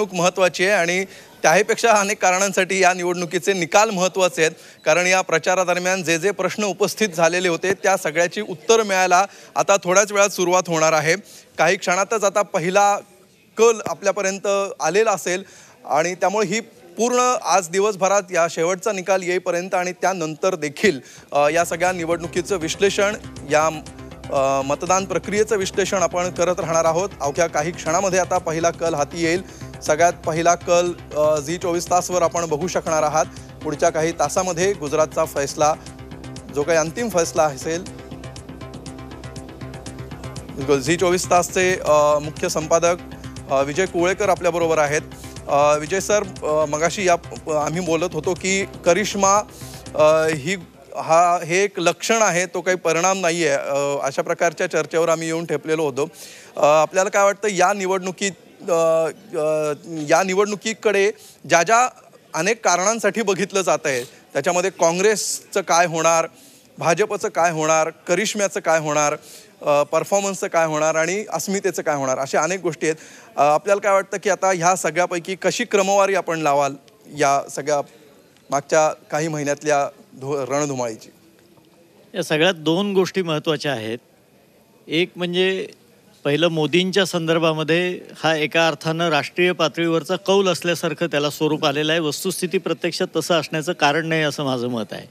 निवडणूक महत्त्वाची आहे आणि त्याहीपेक्षा अनेक कारणांसाठी या निवडणुकीचे निकाल महत्त्वाचे आहेत. कारण या प्रचारादरम्यान जे जे प्रश्न उपस्थित झालेले होते त्या सगळ्याची उत्तर मिळायला आता थोड्याच वेळात सुरुवात होणार आहे. काही क्षणातच आता पहिला कल आपल्यापर्यंत आलेला असेल आणि त्यामुळे ही पूर्ण आज दिवसभरात या शेवटचा निकाल येईपर्यंत आणि त्यानंतर देखील या सगळ्या निवडणुकीचं विश्लेषण या मतदान प्रक्रियेचं विश्लेषण आपण करत राहणार आहोत. अवघ्या काही क्षणामध्ये आता पहिला कल हाती येईल. सगळ्यात पहिला कल झी चोवीस तासवर आपण बघू शकणार आहात. पुढच्या काही तासामध्ये गुजरातचा फैसला जो काही अंतिम फैसला असेल झी चोवीस तासचे मुख्य संपादक विजय कुवळेकर आपल्याबरोबर आहेत. विजय सर मगाशी या आम्ही बोलत होतो की करिश्मा ही हा हे एक लक्षण आहे तो काही परिणाम नाही आहे अशा प्रकारच्या चर्चेवर आम्ही येऊन ठेपलेलो होतो. आपल्याला काय वाटतं या निवडणुकीत या निवडणुकीकडे ज्या ज्या अनेक कारणांसाठी बघितलं जात आहे त्याच्यामध्ये काँग्रेसचं काय होणार भाजपचं काय होणार करिश्म्याचं काय होणार परफॉर्मन्सचं काय होणार आणि अस्मितेचं काय होणार अशा अनेक गोष्टी आहेत. आपल्याला काय वाटतं की आता ह्या सगळ्यापैकी कशी क्रमवारी आपण लावाल या सगळ्या मागच्या काही महिन्यातल्या धु रणधुमाळीची? या सगळ्यात दोन गोष्टी महत्त्वाच्या आहेत. एक म्हणजे पहिलं मोदींच्या संदर्भामध्ये हा एका अर्थानं राष्ट्रीय पातळीवरचा कौल असल्यासारखं त्याला स्वरूप आलेलं आहे. वस्तुस्थिती प्रत्यक्षात तसं असण्याचं कारण नाही असं माझं मत आहे.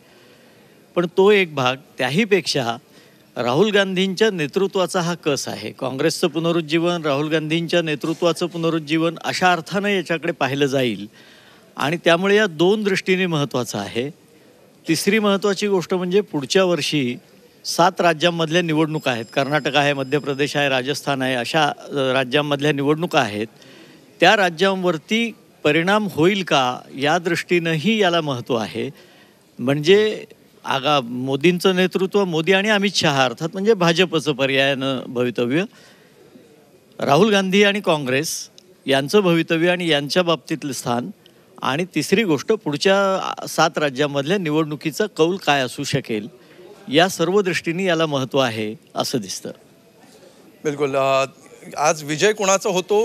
पण तो एक भाग त्याहीपेक्षा राहुल गांधींच्या नेतृत्वाचा हा कस आहे? काँग्रेसचं पुनरुज्जीवन राहुल गांधींच्या नेतृत्वाचं पुनरुज्जीवन अशा अर्थानं याच्याकडे पाहिलं जाईल. आणि त्यामुळे या दोन दृष्टीने महत्त्वाचं आहे. तिसरी महत्त्वाची गोष्ट म्हणजे पुढच्या वर्षी सात राज्यांमधल्या निवडणुका आहेत. कर्नाटक आहे मध्य प्रदेश आहे राजस्थान आहे अशा राज्यांमधल्या निवडणुका आहेत. त्या राज्यांवरती परिणाम होईल का या दृष्टीनंही याला महत्त्व आहे. म्हणजे आगा मोदींचं नेतृत्व मोदी आणि अमित शहा अर्थात म्हणजे भाजपचं पर्यायानं भवितव्य. राहुल गांधी आणि काँग्रेस यांचं भवितव्य आणि यांच्या बाबतीतलं स्थान. आणि तिसरी गोष्ट पुढच्या सात राज्यांमधल्या निवडणुकीचा कौल काय असू शकेल? या सर्व दृष्टीने याला महत्त्व आहे असं दिसतं. बिलकुल आज विजय कुणाचा होतो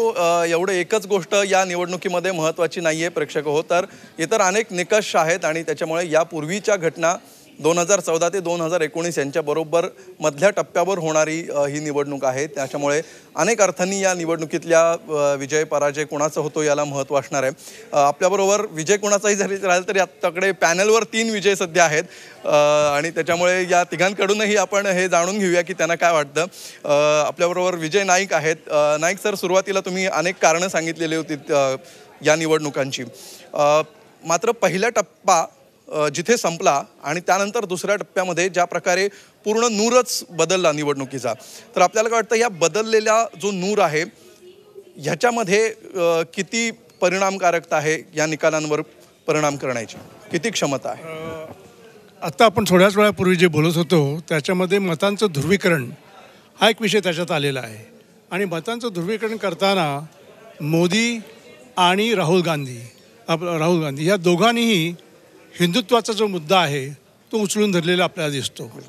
एवढं एकच गोष्ट या निवडणुकीमध्ये महत्त्वाची नाही आहे प्रेक्षक हो तर इतर अनेक निकष आहेत आणि त्याच्यामुळे यापूर्वीच्या घटना दोन हजार चौदा ते दोन हजार एकोणीस यांच्याबरोबर मधल्या टप्प्यावर होणारी ही निवडणूक आहे. त्याच्यामुळे अनेक अर्थांनी या निवडणुकीतल्या विजय पराजय कोणाचं होतो याला महत्त्व असणार आहे. आपल्याबरोबर विजय कुणाचाही जरी राहिला तरी आत्ताकडे पॅनलवर तीन विजय सध्या आहेत. आणि त्याच्यामुळे या तिघांकडूनही आपण हे जाणून घेऊया की त्यांना काय वाटतं. आपल्याबरोबर विजय नाईक आहेत. नाईक सर सुरुवातीला तुम्ही अनेक कारणं सांगितलेली होती या निवडणुकांची. मात्र पहिला टप्पा जिथे संपला आणि त्यानंतर दुसऱ्या टप्प्यामध्ये ज्या प्रकारे पूर्ण नूरच बदलला निवडणुकीचा तर आपल्याला काय वाटतं या बदललेला जो नूर आहे ह्याच्यामध्ये किती परिणामकारकता आहे या निकालांवर परिणाम करण्याची? किती क्षमता आहे? आत्ता आपण थोड्याच वेळापूर्वी जे बोलत होतो त्याच्यामध्ये मतांचं ध्रुवीकरण हा एक विषय त्याच्यात आलेला आहे. आणि मतांचं ध्रुवीकरण करताना मोदी आणि राहुल गांधी आप राहुल गांधी या दोघांनीही हिंदुत्वाचा जो मुद्दा आहे तो उचलून धरलेला आपल्याला दिसतो.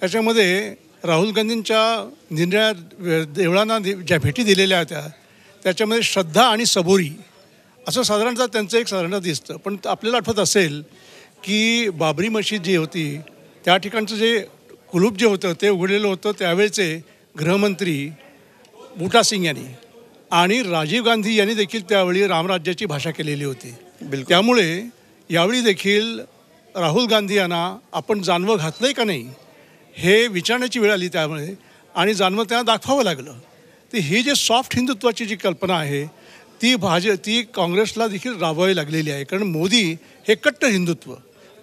त्याच्यामध्ये राहुल गांधींच्या निरनिळ्या देवळांना दि- ज्या भेटी दिलेल्या होत्या त्याच्यामध्ये श्रद्धा आणि सबोरी असं साधारणतः त्यांचं एक साधारणतः दिसतं. पण आपल्याला आठवत असेल की बाबरी मशीद जी होती त्या ठिकाणचं जे कुलूप जे होतं ते उघडलेलं होतं त्यावेळचे गृहमंत्री बूटा सिंग यांनी आणि राजीव गांधी यांनी देखील त्यावेळी रामराज्याची भाषा केलेली होती. बिलकुल. त्यामुळे यावेळी देखील राहुल गांधी यांना आपण जानवं घातलं आहे का नाही हे विचारण्याची वेळ आली त्यामुळे आणि जानवं त्यांना दाखवावं लागलं. तर ही जे सॉफ्ट हिंदुत्वाची जी कल्पना आहे ती भाज ती काँग्रेसला देखील राबवावी लागलेली आहे. कारण मोदी हे कट्टर हिंदुत्व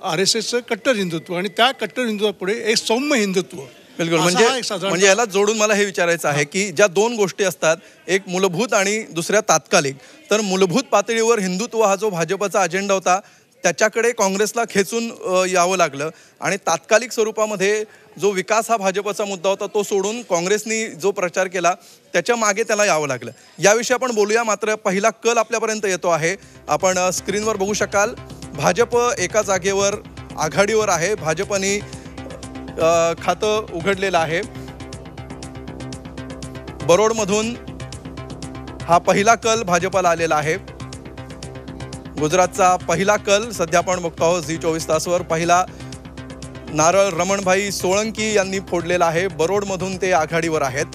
आर एस एसचं कट्टर हिंदुत्व आणि त्या कट्टर हिंदुत्वापुढे एक सौम्य हिंदुत्व. बिलकुल. म्हणजे म्हणजे याला जोडून मला हे विचारायचं आहे की ज्या दोन गोष्टी असतात एक मूलभूत आणि दुसऱ्या तात्कालिक तर मूलभूत पातळीवर हिंदुत्व हा जो भाजपचा अजेंडा होता त्याच्याकडे काँग्रेसला खेचून यावं लागलं. आणि तात्कालिक स्वरूपामध्ये जो विकास हा भाजपचा मुद्दा होता तो सोडून काँग्रेसनी जो प्रचार केला त्याच्यामागे त्याला यावं लागलं. याविषयी आपण बोलूया मात्र पहिला कल आपल्यापर्यंत येतो आहे. आपण स्क्रीनवर बघू शकाल भाजप एका जागेवर आघाडीवर आहे. भाजपनी खातं उघडलेलं आहे. बरोडमधून हा पहिला कल भाजपाला आलेला आहे. गुजरातचा पहिला कल सध्या आपण बघतो आहोत झी चोवीस तासवर. पहिला नारळ रमणभाई सोळंकी यांनी फोडलेला आहे. बरोडमधून ते आघाडीवर आहेत.